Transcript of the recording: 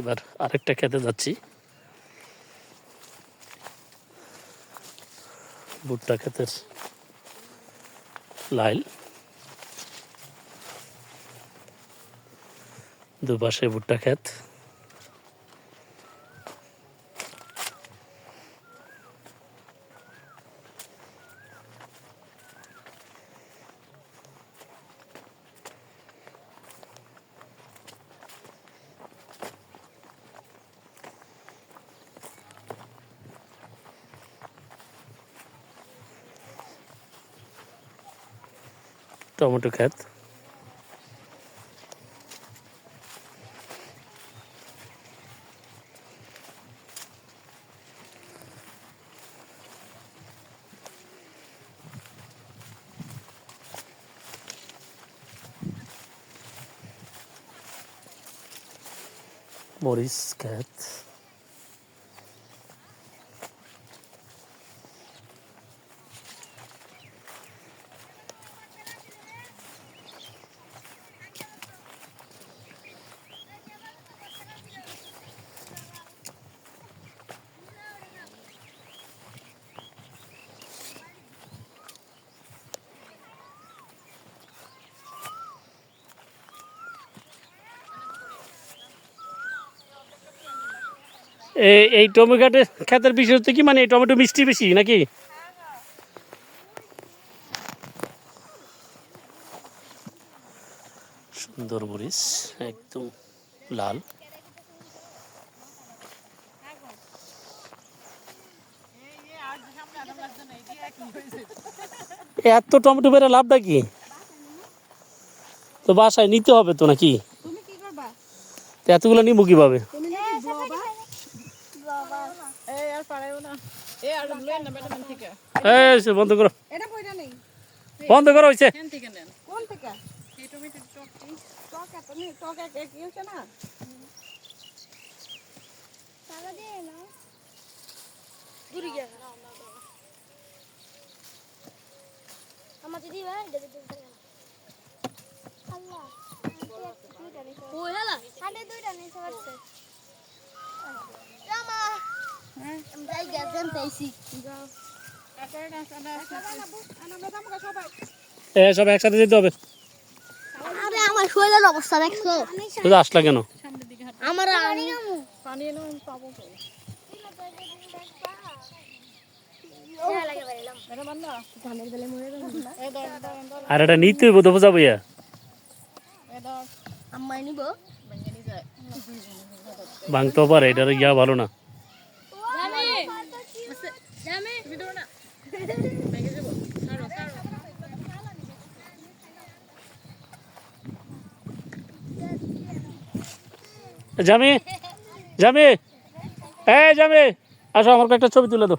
এবার আরেকটা খেতে যাচ্ছি। ভুট্টা ক্ষেতের লাইল। দুপাশে ভুট্টা ক্ষেত। টমেটো ক্ষেত মরিচ ক্ষেত এই এই টমেটো ক্ষেতের বিষয় হচ্ছে কি মানে এই টমেটো মিষ্টি বেশি নাকি? সুন্দর মরিচ একদম লাল। এত টমেটো বেড়ে লাভটা কি? তো বাসায় নিতে হবে তো নাকি? তুমি কি করবা? তো এতগুলো নিবো কীভাবে? এক এক হচ্ছে না? দূরে গিয়ে। আমার দিদি ভাই আল্লাহ ও হেলা দুইটা নিতে এ সব একসাথে যেতে হবে। আরে আমার শরীরের অবস্থা দেখছ? আসলা কেন? আমার পানি এনে আমি পাবো আর এটা নিতে হইব তো বোঝাবো ইয়া। ভাঙতেও পারে এটার ইয়া ভালো না। জামে জামি এ জামি আসো আমার একটা ছবি তুলে দাও।